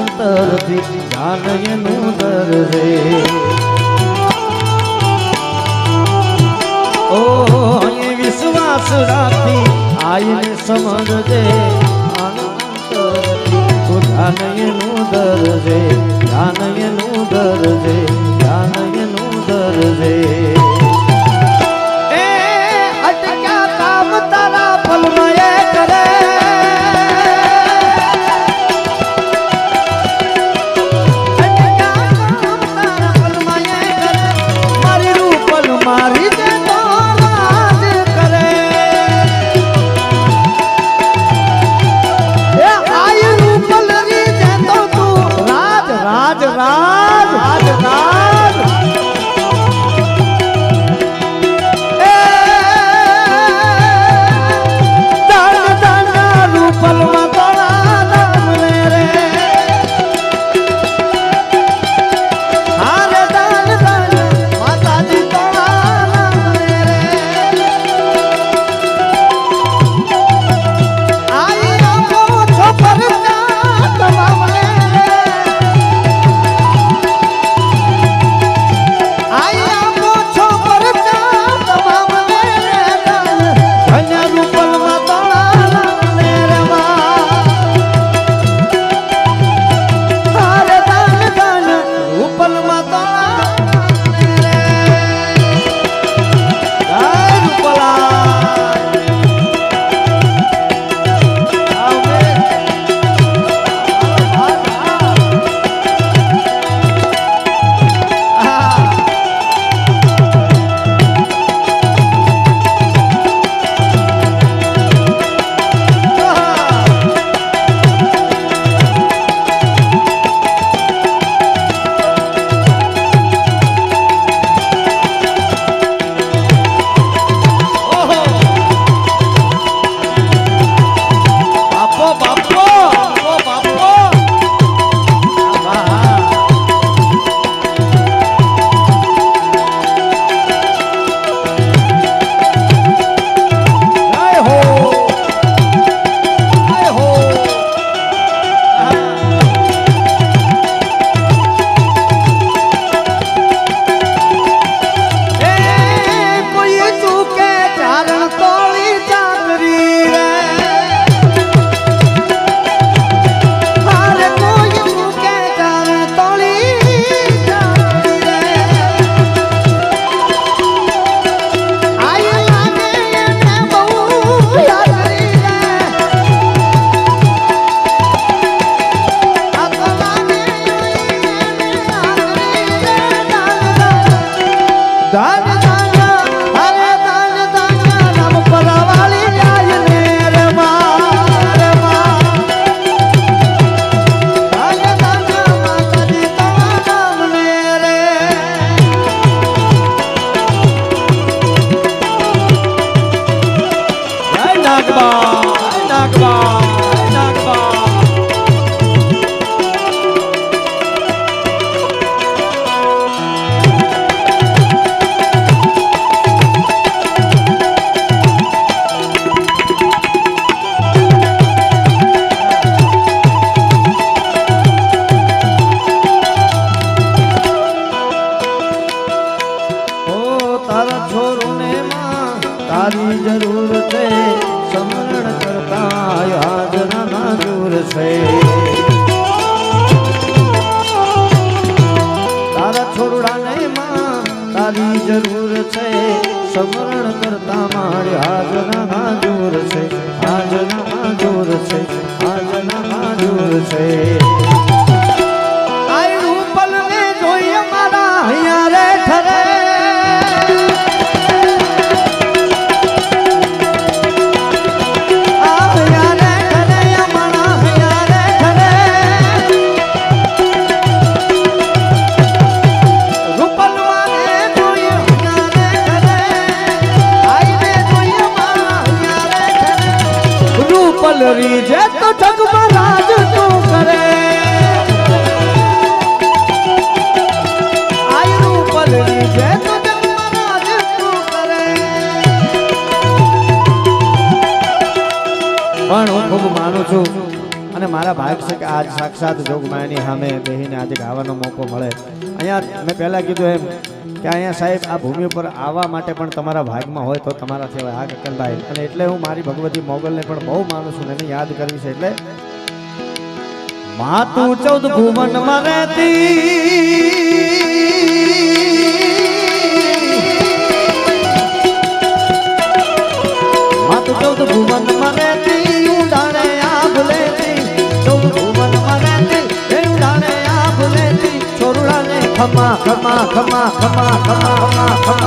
અંતરથી ધ્યાન એનું ધરજે ઓ એ વિશ્વાસ રાખી આઈને સમજજે ધ્યાન એનું ધરજે ધ્યાન એનું ધરજે ધ્યાન એનું ધરજે તારા છોરુને માં તારી જરૂર છે. કરતા યાદના છે તારા છોડડાને માં તારી જરૂર છે સમરણ કરતા મારે આજના નાજુર છે આજના નાજુર છે આજના નાજુર છે પલરી જે તો ઠગમાં તું કરે. પણ હું ખૂબ માનું છું અને મારા ભાગ છે કે આજ સાક્ષાત જોગમાયાની સામે બેહીને આજે ગાવાનો મોકો મળે. અહીંયા મેં પહેલાં કીધું એમ કે અહીંયા સાહેબ આ ભૂમિ ઉપર આવવા માટે પણ તમારા ભાગમાં હોય તો તમારા હોય આ કકનભાઈ અને એટલે હું મારી ભગવતી મોગલને પણ બહુ માનું છું એને યાદ કરવી છે. એટલે માતું ચૌદ ભુવનમાં રહેતી માતું ચૌદ ભુવનમાં રહેતી ખમા ખમા ખમા ખમા ખમા ખમા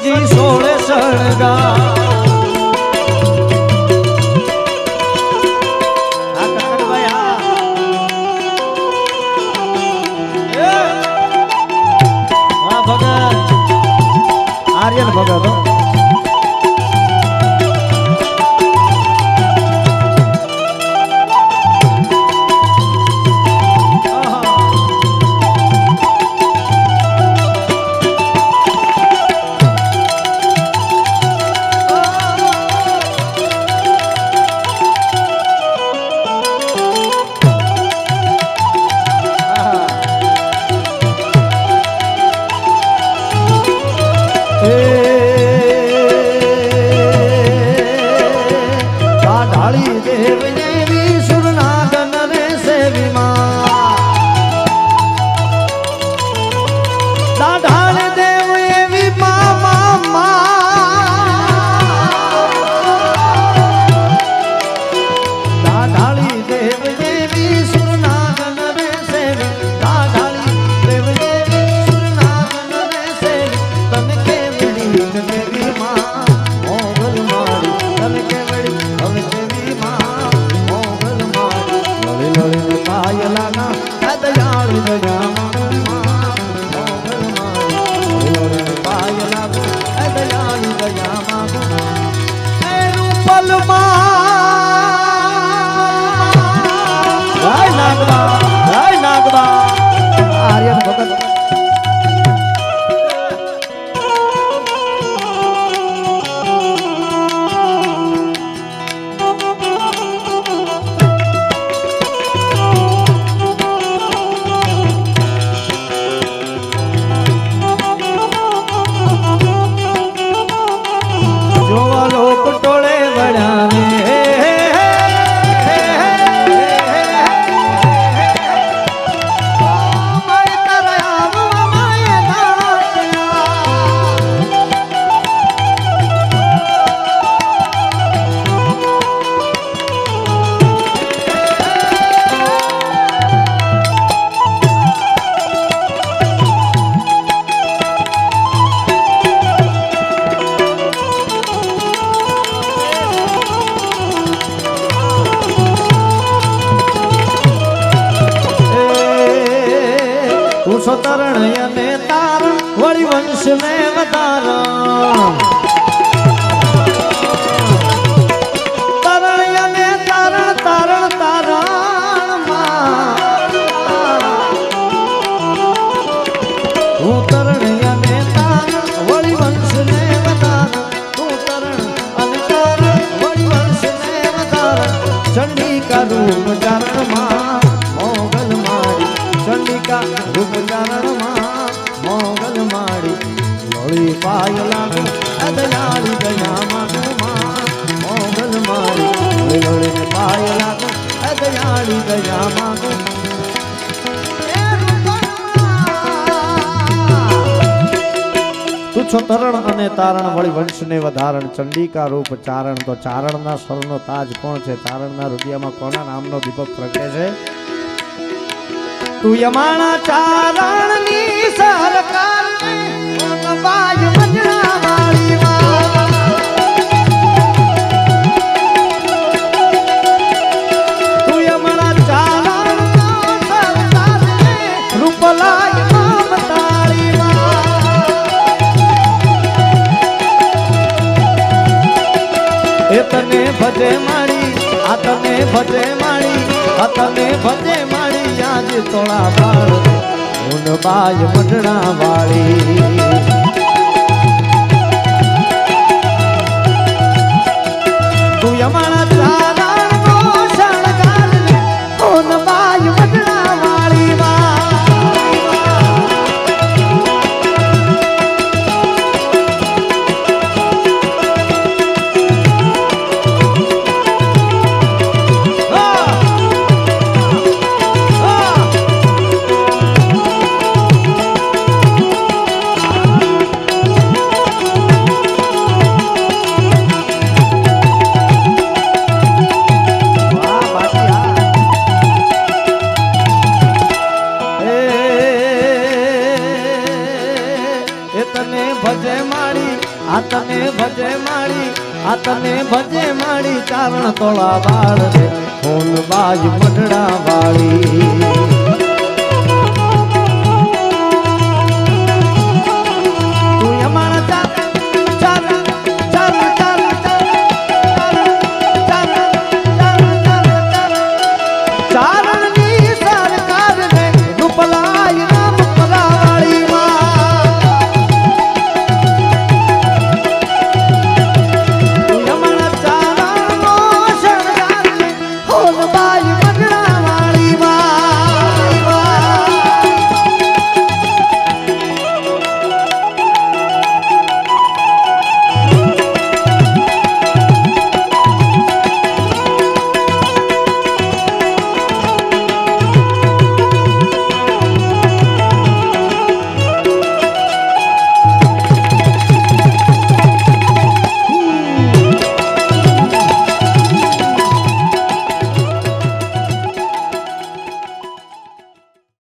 સજી સોળે સળગા ભગત. આર્યન ભગત પાય તરણ અને તારણ વળી વંશને વધારણ, ચંડિકા રૂપ ચારણ. તો ચારણના સ્વરનો તાજ કોણ છે? ચારણના રૂપિયામાં કોના નામનો દીપક પ્રગટે છે? તું યમાણા ચારણની સરકાર તને ભજે માણી આ તને ભજે માણી આ તને ભજે માણી આજ તોળા બાળ ઉન મઢણા વાળી તું યમણ આ તને ભજે માળી આ તને ભજે માળી ચારણ તોળા વાળ રે ફોન બાજ મઢડા વાળી